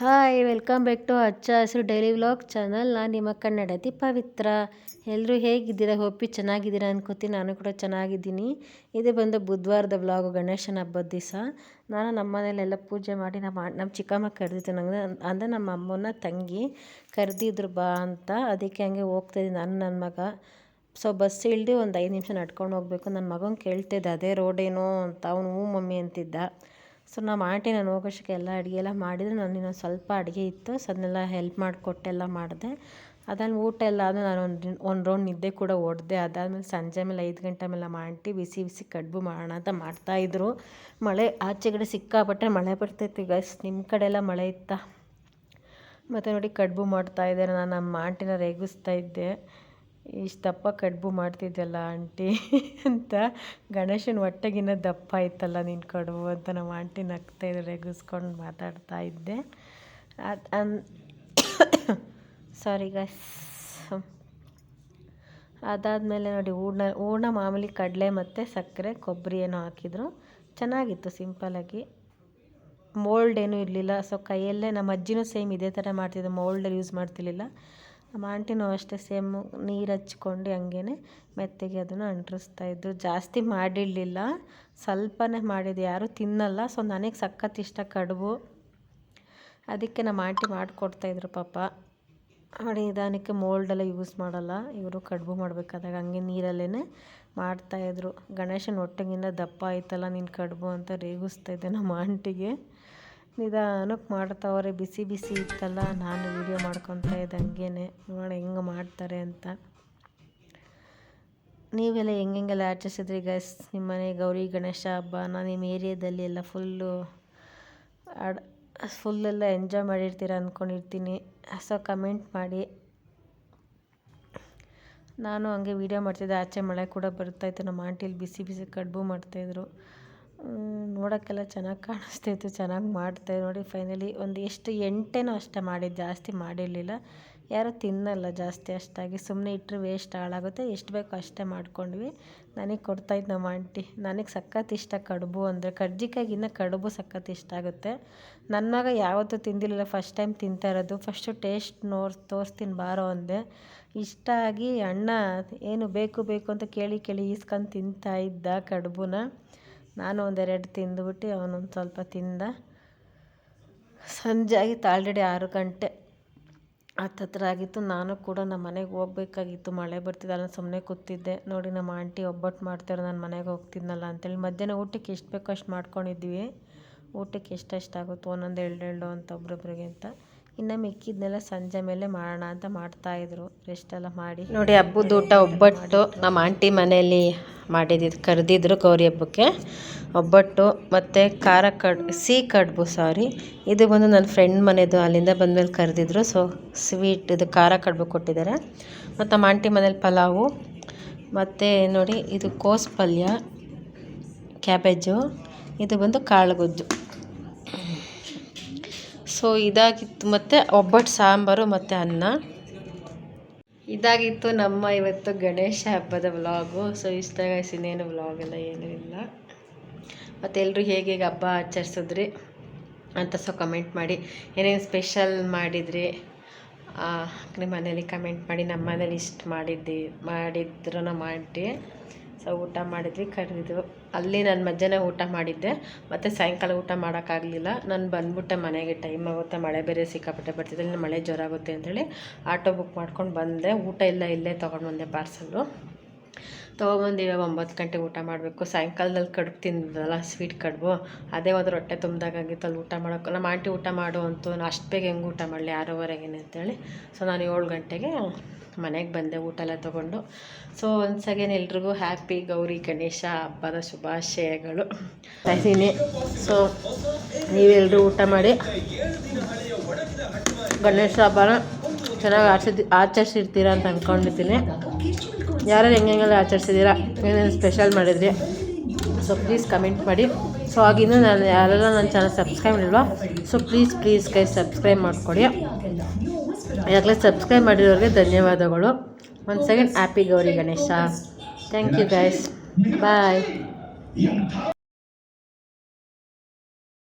Hi, welcome back to ಅಚ್ಚ ಹಸಿರು daily vlog channel ನಾನು ನಿಮ್ಮ ಕನ್ನಡತಿ ಪವಿತ್ರ. ಎಲ್ಲರೂ ಹೇಗಿದ್ದೀರಾ? ಹೋಪಿ ಚೆನ್ನಾಗಿದ್ದೀರಾ ಅನ್ಕೋತೀನಿ ನಾನು ಕೂಡ ಚೆನ್ನಾಗಿದ್ದೀನಿ. ಇದು ಬಂದು ಬುಧವಾರದ ವ್ಲಾಗು ಗಣೇಶನ ಹಬ್ಬದ ದಿವಸ. ನಾನು ನಮ್ಮ ಮನೇಲೆಲ್ಲ ಪೂಜೆ ಮಾಡಿ ನಮ್ಮ ನಮ್ಮ ಚಿಕ್ಕಮ್ಮ ಕರೆದಿತ್ತು ನನಗೆ ಅಂದರೆ ನಮ್ಮ ಅಮ್ಮನ ತಂಗಿ ಕರೆದಿದ್ರು ಬಾ ಅಂತ. ಅದಕ್ಕೆ ಹಂಗೆ ಹೋಗ್ತಾಯಿದ್ದೀನಿ ನಾನು ನನ್ನ ಮಗ. ಸೊ ಬಸ್ ಇಳ್ದು ಒಂದು ಐದು ನಿಮಿಷ ನಡ್ಕೊಂಡು ಹೋಗಬೇಕು. ನನ್ನ ಮಗನ ಕೇಳ್ತಿದ್ದೆ, ಅದೇ ರೋಡೇನೋ ಅಂತ. ಅವನು, ಹ್ಞೂ ಮಮ್ಮಿ ಅಂತಿದ್ದ. ಸೊ ನಮ್ಮ ಆಂಟಿ ನಾನು ಹೋಗೋಷ್ಟಕ್ಕೆ ಎಲ್ಲ ಅಡುಗೆ ಎಲ್ಲ ಮಾಡಿದರೆ ನಾನು ಇನ್ನೊಂದು ಸ್ವಲ್ಪ ಅಡುಗೆ ಇತ್ತು ಸೊ ಅದನ್ನೆಲ್ಲ ಹೆಲ್ಪ್ ಮಾಡಿಕೊಟ್ಟೆಲ್ಲ ಮಾಡಿದೆ. ಅದಾದ್ಮೇಲೆ ಊಟ ಎಲ್ಲ ಆದಮೇಲೆ ನಾನು ಒಂದು ಒಂದು ರೌಂಡ್ ನಿದ್ದೆ ಕೂಡ ಹೊಡೆದೆ ಅದಾದಮೇಲೆ ಸಂಜೆ ಮೇಲೆ ಐದು ಗಂಟೆ ಮೇಲೆ ಆಂಟಿ ಬಿಸಿ ಬಿಸಿ ಕಡುಬು ಮಾಡೋಣ ಅಂತ ಮಾಡ್ತಾಯಿದ್ರು ಮಳೆ ಆಚೆ ಕಡೆ ಸಿಕ್ಕಾಪಟ್ಟೆ ಮಳೆ ಬರ್ತೈತಿ ಗೈಸ್ ನಿಮ್ಮ ಕಡೆ ಎಲ್ಲ ಮಳೆ ಇತ್ತಾ? ಮತ್ತು ನೋಡಿ ಕಡುಬು ಮಾಡ್ತಾಯಿದ್ದಾರೆ ನಾನು ನಮ್ಮ ಆಂಟಿನ ರೇಗಿಸ್ತಾ ಇದ್ದೆ. ಇಷ್ಟು ದಪ್ಪ ಕಡುಬು ಮಾಡ್ತಿದ್ದೆಲ್ಲ ಆಂಟಿ ಅಂತ. ಗಣೇಶನ ಹೊಟ್ಟೆಗಿನ್ನ ದಪ್ಪ ಇತ್ತಲ್ಲ ನಿನ್ನ ಕಡುಬು ಅಂತ ನಮ್ಮ ಆಂಟಿ ನಗ್ತಾಯಿದ್ರು ರೇಗಿಸ್ಕೊಂಡು ಮಾತಾಡ್ತಾ ಇದ್ದೆ. ಸಾರಿ ಗಸ್ ಅದಾದಮೇಲೆ ನೋಡಿ, ಹೂರ್ಣ ಹೂರ್ಣ ಮಾಮೂಲಿ ಕಡಲೆ ಮತ್ತು ಸಕ್ಕರೆ, ಕೊಬ್ಬರಿ ಏನೋ ಹಾಕಿದ್ರು. ಚೆನ್ನಾಗಿತ್ತು ಸಿಂಪಲಾಗಿ ಮೋಲ್ಡ್ ಏನೂ ಇರಲಿಲ್ಲ. ಸೊ ಕೈಯಲ್ಲೇ ನಮ್ಮ ಅಜ್ಜಿನೂ ಸೇಮ್ ಇದೇ ಥರ ಮಾಡ್ತಿದ್ದೆ ಮೋಲ್ಡಲ್ಲಿ ಯೂಸ್ ಮಾಡ್ತಿರ್ಲಿಲ್ಲ. ನಮ್ಮ ಆಂಟಿನೂ ಅಷ್ಟೇ ಸೇಮು ನೀರು ಹಚ್ಕೊಂಡು ಹಂಗೇ ಮೆತ್ತಗೆ ಅದನ್ನು ಇದ್ದರು ಜಾಸ್ತಿ ಮಾಡಿಡಲಿಲ್ಲ ಸ್ವಲ್ಪನೇ ಮಾಡಿದ್ದು. ಯಾರೂ ತಿನ್ನಲ್ಲ. ಸೊ, ನನಗೆ ಸಖತ್ ಇಷ್ಟ ಕಡುಬು. ಅದಕ್ಕೆ ನಮ್ಮ ಆಂಟಿ ಮಾಡಿಕೊಡ್ತಾಯಿದ್ರು ಪಾಪ. ನೋಡಿ, ನಿಧಾನಕ್ಕೆ ಮೋಲ್ಡೆಲ್ಲ ಯೂಸ್ ಮಾಡಲ್ಲ. ಇವರು ಕಡುಬು ಮಾಡಬೇಕಾದಾಗ ಹಂಗೆ ನೀರಲ್ಲೇ ಮಾಡ್ತಾಯಿದ್ರು ಗಣೇಶನ ಹೊಟ್ಟೆಗಿಂತ ದಪ್ಪ ಆಯ್ತಲ್ಲ ನಿನ್ನ ಕಡುಬು ಅಂತ ರೇಗಿಸ್ತಾಯಿದ್ದೆ ನಮ್ಮ ಆಂಟಿಗೆ. ನಿಧಾನಕ್ಕೆ ಮಾಡ್ತಾವ್ರೆ, ಬಿಸಿ ಬಿಸಿ ಇತ್ತಲ್ಲ, ನಾನು ವೀಡಿಯೋ ಮಾಡ್ಕೊತಾ ಇದ್ದಂಗೆ ನೋಡಿ ಹೆಂಗೆ ಮಾಡ್ತಾರೆ ಅಂತ. ನೀವೆಲ್ಲ ಹೆಂಗೆಲ್ಲ ಆಚರಿಸಿದ್ರಿ ಗೈಸ್ ನಿಮ್ಮ ಮನೆ ಗೌರಿ, ಗಣೇಶ ಹಬ್ಬ, ನಾನು ನಿಮ್ಮ ಏರಿಯಾದಲ್ಲಿ ಎಲ್ಲ ಫುಲ್ಲು ಆಡ್ ಫುಲ್ಲೆಲ್ಲ ಎಂಜಾಯ್ ಮಾಡಿರ್ತೀರ ಅಂದ್ಕೊಂಡಿರ್ತೀನಿ ಸೊ ಕಮೆಂಟ್ ಮಾಡಿ. ನಾನು ಹಂಗೆ ವೀಡಿಯೋ ಮಾಡ್ತಿದ್ದೆ, ಆಚೆ ಮಳೆ ಕೂಡ ಬರ್ತಾಯಿತ್ತು ನಮ್ಮ ಆಂಟಿಲಿ ಬಿಸಿ ಬಿಸಿ ಕಡುಬು ಮಾಡ್ತಾಯಿದ್ರು ನೋಡೋಕ್ಕೆಲ್ಲ ಚೆನ್ನಾಗಿ ಕಾಣಿಸ್ತಾಯಿತ್ತು ಚೆನ್ನಾಗಿ ಮಾಡ್ತೆ ನೋಡಿ ಫೈನಲಿ ಒಂದು ಎಷ್ಟು ಎಂಟೇನೋ ಅಷ್ಟೇ ಮಾಡಿದ್ದು ಜಾಸ್ತಿ ಮಾಡಿರಲಿಲ್ಲ. ಯಾರೂ ತಿನ್ನಲ್ಲ ಜಾಸ್ತಿ ಅಷ್ಟಾಗಿ ಸುಮ್ಮನೆ ಇಟ್ಟರೆ ವೇಸ್ಟ್ ಹಾಳಾಗುತ್ತೆ. ಎಷ್ಟು ಬೇಕೋ ಅಷ್ಟೇ ಮಾಡ್ಕೊಂಡ್ವಿ. ನನಗೆ ಕೊಡ್ತಾಯಿದ್ದು ನಮ್ಮ ಆಂಟಿ ನನಗೆ ಸಖತ್ ಇಷ್ಟ ಕಡುಬು ಅಂದರೆ ಕರ್ಜಿಕಾಯಿಗಿನ್ನ ಕಡುಬು ಸಖತ್ ಇಷ್ಟ ಆಗುತ್ತೆ. ನನ್ನ ಮಗ ಯಾವತ್ತೂ ತಿಂದಿರಲಿಲ್ಲ ಫಸ್ಟ್ ಟೈಮ್ ತಿಂತಾ ಇರೋದು. ಫಸ್ಟು ಟೇಸ್ಟ್ ನೋರ್ ತೋರಿಸ್ತೀನಿ ಬಾರೋ ಅಂದೆ. ಇಷ್ಟ ಆಗಿ ಅಣ್ಣ, ಏನು ಬೇಕು ಬೇಕು ಅಂತ ಕೇಳಿ ಕೇಳಿ ಈಸ್ಕೊಂಡು ತಿಂತಾ ಇದ್ದ ಕಡುಬುನ. ನಾನು ಒಂದೆರಡು ತಿಂದುಬಿಟ್ಟು ಅವನೊಂದು ಸ್ವಲ್ಪ ತಿಂದ. ಸಂಜೆ ಆಗಿತ್ತು ಆಲ್ರೆಡಿ ಆರು ಗಂಟೆ. ಹತ್ತತ್ರ ಆಗಿತ್ತು, ನಾನು ಕೂಡ ನಮ್ಮ ಮನೆಗೆ ಹೋಗ್ಬೇಕಾಗಿತ್ತು. ಮಳೆ ಬರ್ತಿದ್ದೆ ಅಲ್ಲ ಸುಮ್ಮನೆ ಕೂತಿದ್ದೆ. ನೋಡಿ, ನಮ್ಮ ಆಂಟಿ ಒಬ್ಬಟ್ಟು ಮಾಡ್ತಾರೆ ನಾನು ಮನೆಗೆ ಹೋಗ್ತಿದ್ನಲ್ಲ ಅಂತೇಳಿ. ಮಧ್ಯಾಹ್ನ ಊಟಕ್ಕೆ ಎಷ್ಟು ಬೇಕೋ ಅಷ್ಟು ಮಾಡ್ಕೊಂಡಿದ್ವಿ. ಊಟಕ್ಕೆ ಎಷ್ಟೆಷ್ಟು ಆಗುತ್ತೆ, ಒಂದೊಂದು ಎರಡು ಎರಡು ಅಂತ ಒಬ್ರೊಬ್ರಿಗೆ ಅಂತ. ಇನ್ನು ಮಿಕ್ಕಿದ್ನೆಲ್ಲ ಸಂಜೆ ಮೇಲೆ ಮಾಡೋಣ ಅಂತ ಮಾಡ್ತಾಯಿದ್ರು ರೆಸ್ಟೆಲ್ಲ ಮಾಡಿ. ನೋಡಿ, ಹಬ್ಬದ ಊಟ ಒಬ್ಬಟ್ಟು. ನಮ್ಮ ಆಂಟಿ ಮನೆಯಲ್ಲಿ ಮಾಡಿದ್ದು, ಕರೆದಿದ್ರು ಗೌರಿ ಹಬ್ಬಕ್ಕೆ. ಒಬ್ಬಟ್ಟು ಮತ್ತು ಖಾರ ಕಡ್, ಸಿಹಿ ಕಡುಬು ಸಾರಿ. ಇದು ಬಂದು ನನ್ನ ಫ್ರೆಂಡ್ ಮನೆಯದು ಅಲ್ಲಿಂದ ಬಂದಮೇಲೆ ಕರೆದಿದ್ರು. ಸೊ ಸ್ವೀಟ್ ಇದು ಖಾರ ಕಡುಬು ಕೊಟ್ಟಿದ್ದಾರೆ ಮತ್ತು ನಮ್ಮ ಆಂಟಿ ಮನೇಲಿ ಪಲಾವು. ಮತ್ತು ನೋಡಿ, ಇದು ಕೋಸ್ ಪಲ್ಯ, ಕ್ಯಾಬೇಜು. ಇದು ಬಂದು ಕಾಳುಗೊಜ್ಜು. ಸೊ ಇದಾಗಿತ್ತು. ಮತ್ತು ಒಬ್ಬಟ್ಟು ಸಾಂಬಾರು ಮತ್ತು ಅನ್ನ. ಇದಾಗಿತ್ತು ನಮ್ಮ ಇವತ್ತು ಗಣೇಶ ಹಬ್ಬದ ವ್ಲಾಗು. ಸೊ ಇಷ್ಟ ಇನ್ನೇನು ವ್ಲಾಗ್ ಎಲ್ಲ ಏನೂ ಇಲ್ಲ. ಮತ್ತು ಎಲ್ಲರೂ ಹೇಗೆ ಹಬ್ಬ ಆಚರಿಸಿದ್ರಿ ಅಂತ ಸೊ ಕಮೆಂಟ್ ಮಾಡಿ. ಏನೇನು ಸ್ಪೆಷಲ್ ಮಾಡಿದ್ರಿ? ನಿಮ್ಮ ಮನೇಲಿ ಕಮೆಂಟ್ ಮಾಡಿ. ನಮ್ಮ ಮನೇಲಿ ಇಷ್ಟು ಮಾಡಿದ್ದಿ ಮಾಡಿದ್ರು ಮಾಡಿ. ಸೊ ಊಟ ಮಾಡಿದ್ವಿ ಕರೆದಿದ್ವು ಅಲ್ಲಿ ನಾನು ಮಧ್ಯಾಹ್ನ ಊಟ ಮಾಡಿದ್ದೆ, ಮತ್ತು ಸಾಯಂಕಾಲ ಊಟ ಮಾಡೋಕ್ಕಾಗಲಿಲ್ಲ. ನಾನು ಬಂದ್ಬಿಟ್ಟೆ ಮನೆಗೆ ಟೈಮ್ ಆಗುತ್ತೆ, ಮಳೆ ಬೇರೆ ಸಿಕ್ಕಾಪಟ್ಟೆ ಬರ್ತಿದ್ದೆ ಇಲ್ಲಿ ಮಳೆ ಜೋರಾಗುತ್ತೆ ಅಂಥೇಳಿ ಆಟೋ ಬುಕ್ ಮಾಡ್ಕೊಂಡು ಬಂದೆ, ಊಟ ಎಲ್ಲ ಇಲ್ಲೇ ತೊಗೊಂಡು ಬಂದೆ ಪಾರ್ಸಲ್ಲು ತೊಗೊಬಂದು ಇವಾಗ ಒಂಬತ್ತು ಗಂಟೆಗೆ ಊಟ ಮಾಡಬೇಕು. ಸಾಯಂಕಾಲದಲ್ಲಿ ಕಡುಬು ತಿಂದಲ್ಲ ಸ್ವೀಟ್ ಕಡುಬು. ಅದೇ ಒಂದು ರೊಟ್ಟೆ ಅಲ್ಲಿ ಊಟ ಮಾಡೋಕ್ಕೆ ನಮ್ಮ ಆಂಟಿ ಊಟ ಮಾಡು ಅಂತು ಅಷ್ಟು ಬೇಗ ಹೆಂಗೆ ಊಟ ಮಾಡಲಿ? ಆರೂವರೆಗೇನೆ ಅಂತೇಳಿ. ಸೊ ನಾನು ಏಳು ಗಂಟೆಗೆ ಮನೆಗೆ ಬಂದೆ ಊಟ ಎಲ್ಲ ತೊಗೊಂಡು. ಸೊ ಒನ್ಸ್ ಅಗೇನ್ ಎಲ್ರಿಗೂ ಹ್ಯಾಪಿ ಗೌರಿ ಗಣೇಶ ಹಬ್ಬದ ಶುಭಾಶಯಗಳು. ಇದ್ದೀನಿ ಸೊ ನೀವೆಲ್ಲರೂ ಊಟ ಮಾಡಿ. ಗಣೇಶ ಹಬ್ಬನ ಚೆನ್ನಾಗಿ ಆಚರಿಸಿ ಆಚರಿಸಿರ್ತೀರ ಅಂತ ಅಂದ್ಕೊಂಡಿದ್ದೀನಿ ಯಾರ್ಯಾರು ಹೆಂಗೆ ಹೆಂಗೆಲ್ಲ ಆಚರಿಸಿದ್ದೀರಾ, ಏನೇನು ಸ್ಪೆಷಲ್ ಮಾಡಿದ್ರಿ ಸೊ ಪ್ಲೀಸ್ ಕಮೆಂಟ್ ಮಾಡಿ. ಸೊ ಆಗಿಂದ ನಾನು ಯಾರೆಲ್ಲ ನನ್ನ ಚಾನಲ್ ಸಬ್ಸ್ಕ್ರೈಬ್ ಇಲ್ವಾ ಸೊ ಪ್ಲೀಸ್ ಪ್ಲೀಸ್ ಕೈ ಸಬ್ಸ್ಕ್ರೈಬ್ ಮಾಡಿಕೊಡಿ. ಯಾಕಲೇ ಸಬ್ಸ್ಕ್ರೈಬ್ ಮಾಡಿರೋರಿಗೆ ಧನ್ಯವಾದಗಳು. ಒಂದು second happy Gowri Ganesha thank you guys bye